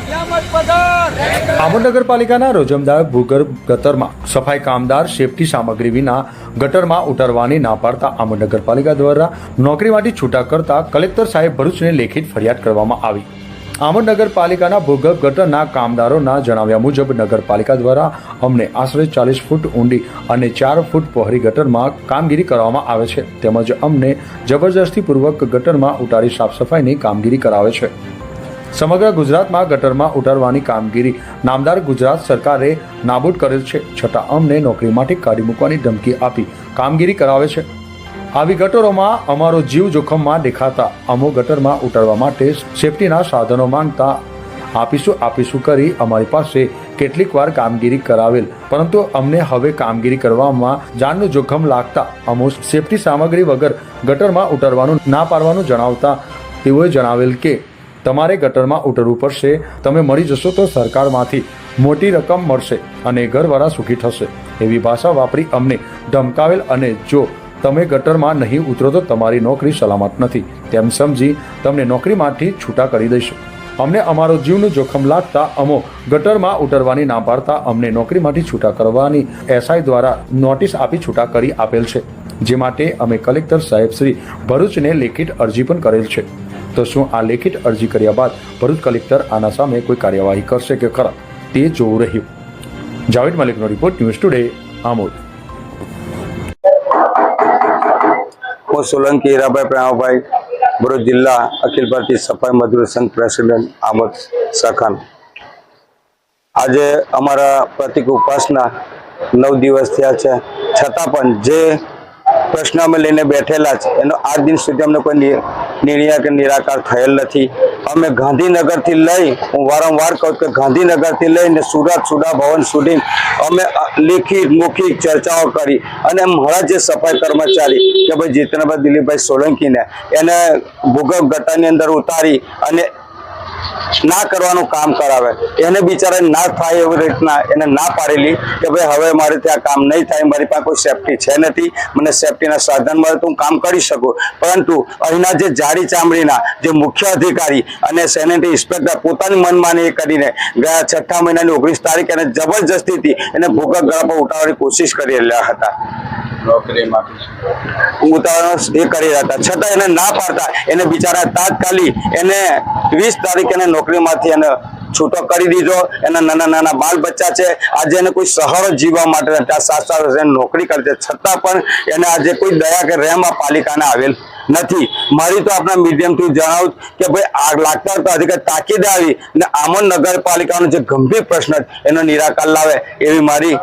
નિયામતી આમોદ નગરપાલિકાના રોજમદાર ભૂગર્ભ ગટરમાં સફાઈ કામદાર સેફટી સામગ્રી વિના ગટરમાં ઉતરવાની ના પાડતા આમોદ નગરપાલિકા દ્વારા નોકરીમાંથી છૂટા કરતા કલેક્ટર સાહેબ ભરૂચને લેખિત ફરિયાદ કરવામાં આવી. આમોદ નગરપાલિકાના ભૂગર્ભ ગટરના કામદારોના જણાવ્યા મુજબ, નગરપાલિકા દ્વારા અમને આશરે ચાલીસ ફૂટ ઊંડી અને ચાર ફૂટ પહોળી ગટરમાં કામગીરી કરવામાં આવે છે. તેમજ અમને જબરજસ્તીપૂર્વક ગટરમાં ઉતારી સાફ સફાઈની કામગીરી કરાવે છે. સમગ્ર ગુજરાતમાં ગટરમાં ઉતારવાની કામગીરી નામદાર ગુજરાત સરકારે નાબૂદ કરેલ છે. છતાં અમને નોકરીમાંથી કાઢી મૂકવાની ધમકી આપી કામગીરી કરાવે છે. આવી ગટરોમાં અમારો જીવ જોખમમાં દેખાતા. અમો ગટરમાં ઉતરવા માટે સેફટીના સાધનો માંગતા. આપીશું આપીશું કરી અમારી પાસે કેટલીક વાર કામગીરી કરાવેલ. પરંતુ અમને હવે કામગીરી કરવામાં જાનનું જોખમ લાગતા. અમો સેફટી સામગ્રી વગર ગટરમાં ઉતરવાનું ના પાડવાનું જણાવતા. તેઓએ જણાવેલ કે, તમારે ગટરમાં ઉતરવું પડશે. તમે મળી જશો તો સરકારમાંથી મોટી રકમ મળશે અને ઘરવાળા સુખી થશે. એવી ભાષા વાપરી અમને ધમકાવેલ અને જો તમે ગટરમાં નહીં ઉતરો તો તમારી નોકરી સલામત નથી. તેમ સમજી તમને નોકરીમાંથી છૂટા કરી દઈશું. અમને અમારો જીવનું જોખમ લાગતા અમો ગટરમાં ઉતરવાની ના પાડતા અમને નોકરીમાંથી છૂટા કરવાની એસઆઈ દ્વારા નોટિસ આપી છૂટા કરી આપેલ છે. જે માટે અમે કલેક્ટર સાહેબ શ્રી ભરૂચને લેખિત અરજી પણ કરેલ છે. તો શું આ લેખિત અરજી કર્યા બાદ ભરૂચ કલેક્ટર આના સામે કોઈ કાર્યવાહી કરશે કે ખરા? તે જોવું રહ્યું. જાવેદ મલિકનો રિપોર્ટ ન્યૂઝ ટુડે, આમોદ. હું સોલંકી હીરાભાઈ પ્રેમાભાઈ ભરૂચ જિલ્લા અખિલ ભારતીય સફાઈ મજૂર સંઘ પ્રેસિડેન્ટ આમદ સખાન આજે અમારા પ્રતિક ઉપાસના નવ દિવસ થયા છે. છતાં પણ જે પ્રશ્ન અમે લઈને બેઠેલા છે, એનો આજ દિન સુધી અમને કોઈ નિર્ણય કે નિરાકાર થયેલ નથી. અમે ગાંધીનગરથી લઈ, હું વારંવાર કહું કે ગાંધીનગરથી લઈને સુરત સુડા ભવન સુધી અમે લેખિત, મૌખિક ચર્ચાઓ કરી અને મારા જે સફાઈ કર્મચારી કે ભાઈ જીતનભાઈ દિલીપભાઈ સોલંકીને એને ભૂગર્ભ ગટાની અંદર ઉતારી અને ના કરવાનું કામ કરાવે. એને બિચારા ના થાય એવી રીતના એને ના પાડેલી કે ભાઈ હવે મારે ત્યાં કામ નહીં થાય મારી પાસે કોઈ સેફટી છે નથી મને સેફટીના સાધન મળે તો હું કામ કરી શકું. પરંતુ અહીંના જે જાડી ચામડીના જે મુખ્ય અધિકારી અને સેનેટરી ઇન્સ્પેક્ટર પોતાની મનમાની એ કરીને ગયા છઠ્ઠા મહિનાની ઓગણીસ તારીખ એને જબરજસ્તીથી એને ભૂગર ગળા પર ઉઠાવવાની કોશિશ કરી રહ્યા હતા. એ કરી રહ્યા હતા. છતાં એને ના પાડતા એને બિચારા તાત્કાલિક એને વીસ તારીખ એને નોકરીમાંથી એને છૂટો કરી દીધો. એના નાના નાના બાળ બચ્ચા છે. આજે એને કોઈ સહારો જીવવા માટે એને નોકરી કરે છે. છતાં પણ એને આજે કોઈ દયા કે રહેમ પાલિકાને આવેલ નથી. મારી તો આપણા મીડિયમથી જણાવું કે ભાઈ આગ લાગતા તો અધિકાર તાકીદ આવી અને આમોદ નગરપાલિકાનો જે ગંભીર પ્રશ્ન એનો નિરાકાર લાવે એવી મારી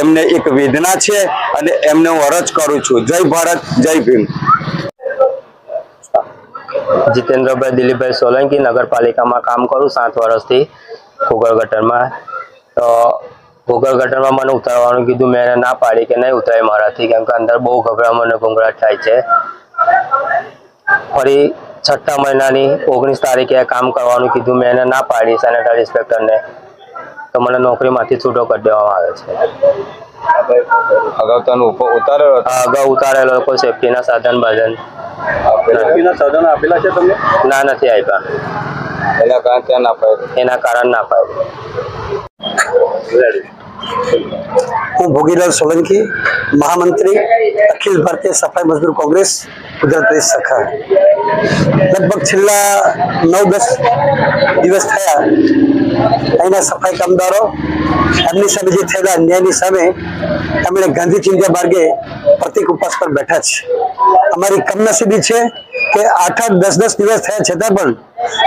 એમને એક વેદના છે અને એમને હું અરજ કરું છું. જય ભારત, જય ભીમ. જીતેન્દ્રભાઈ દિલીપભાઈ સોલંકી નગરપાલિકામાં કામ કરું સાત વર્ષથી ભૂગળ ગટરમાં તો ભૂગળ ગટરમાં મને ઉતારવાનું કીધું મેં ના પાડી કે નહીં ઉતરાય મારાથી કેમ કે અંદર બહુ ગભરામણ અને ગુંગળાટ થાય છે. ફરી છઠ્ઠા મહિનાની ઓગણીસ તારીખે કામ કરવાનું કીધું મેં એને ના પાડી સેનેટરી ઇન્સ્પેક્ટરને. તો મને નોકરીમાંથી છૂટો કરી દેવામાં આવે છે. અગાઉ ઉતારેલો અગાઉ ઉતારેલો કોઈ સેફટીના સાધન બાધન સાધનો આપેલા છે તમને? ના નથી આપ્યા. એના કારણે ત્યાં ના પાડે. એના કારણ ના પાડ્યું હું ભોગીલાલ સોલંકી મહામંત્રી અખિલ ભારતીય સફાઈ મજદૂર કોંગ્રેસ ગુજરાત પ્રદેશ શાખા લગભગ છેલ્લા નવ દસ દિવસ થયા અહીંના સફાઈ કામદારો, એમની સામે જે થયેલા અન્યાયની સામે અમે ગાંધી ચિંધ્યા માર્ગે પ્રતિક ઉપવાસ પર બેઠા છે અમારી કમનસીબી છે કે આઠ આઠ દસ દસ દિવસ થયા છતાં પણ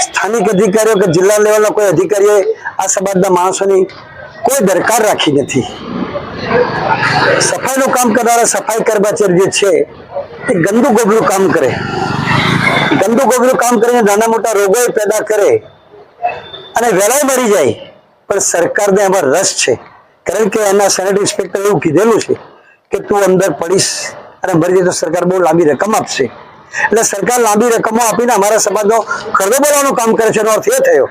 સ્થાનિક અધિકારીઓ કે જિલ્લા લેવલના કોઈ અધિકારીએ આ સમાજના માણસોની કોઈ દરકાર રાખી નથી. સફાઈનું કામ કરનારા સફાઈ કર્મચારી જે છે, એ ગંદુ ગોબલું કામ કરે. ગંદુ ગોબલું કામ કરીને નાના મોટા રોગો પેદા કરે. અને વેળાએ મરી જાય, પણ સરકારને એમાં રસ છે. કારણ કે એના સેનેટ ઇન્સ્પેક્ટર એવું કીધેલું છે કે તું અંદર પડીશ અને મરી જાય તો સરકાર બહુ લાંબી રકમ આપશે. એટલે સરકાર લાંબી રકમો આપીને અમારા સમાજનો ખરડો બોલવાનું કામ કરે છે એનો અર્થ એ થયો.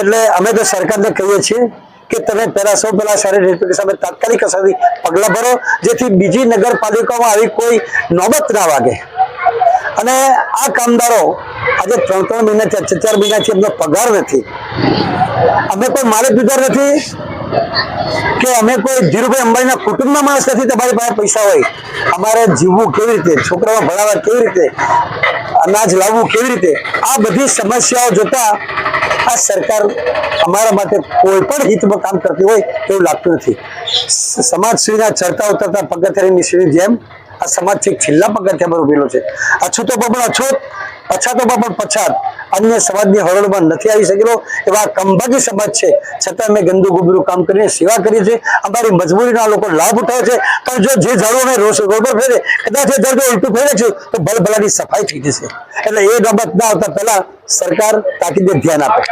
એટલે અમે તો સરકારને કહીએ છીએ કે તમે પહેલા સૌ પહેલા સેનેટ ઇન્સ્પેક્ટર સામે તાત્કાલિક અસરથી પગલાં ભરો, જેથી બીજી નગરપાલિકામાં આવી કોઈ નોબત ના વાગે. અને આ કામદારો આજે ત્રણ ત્રણ મહિના ચાર ચાર મહિનાથી એમનો પગાર નથી. અમે કોઈ માલિક જુદાર નથી કે અમે કોઈ ધીરુભાઈ અંબાણીના કુટુંબના માણસ નથી, તમારી પાસે પૈસા હોય. અમારે જીવવું કેવી રીતે, છોકરાઓ ભણાવવા કેવી રીતે, અનાજ લાવવું કેવી રીતે? આ બધી સમસ્યાઓ જોતા આ સરકાર અમારા માટે કોઈ પણ હિતમાં કામ કરતી હોય એવું લાગતું નથી. સમાજ સમાજશ્રીના ચડતા ઉતરતા પગથિયાની શ્રી જેમ આ સમાજ છેલ્લા પગથિયા પર ઉભેલો છે. અછૂતો પણ અછૂત પછાતો પણ પછાત. અન્ય સમાજની હરોળમાં નથી આવી શકેલો એવા કંભાગી સમાજ છે. છતાં અમે ગંદુ ગુબરું કામ કરીને સેવા કરીએ છીએ. અમારી મજબૂરીનો આ લોકો લાભ ઉઠાવે છે. પણ જો જે ઝાડુ અમે રોડ ફેરે કદાચ એ ઝાડુ ઉલટું ફેરે છે, તો ભલભલાની સફાઈ થઈ જશે. એટલે એ બાબત ના આવતા પહેલા સરકાર તાકીદે ધ્યાન આપે.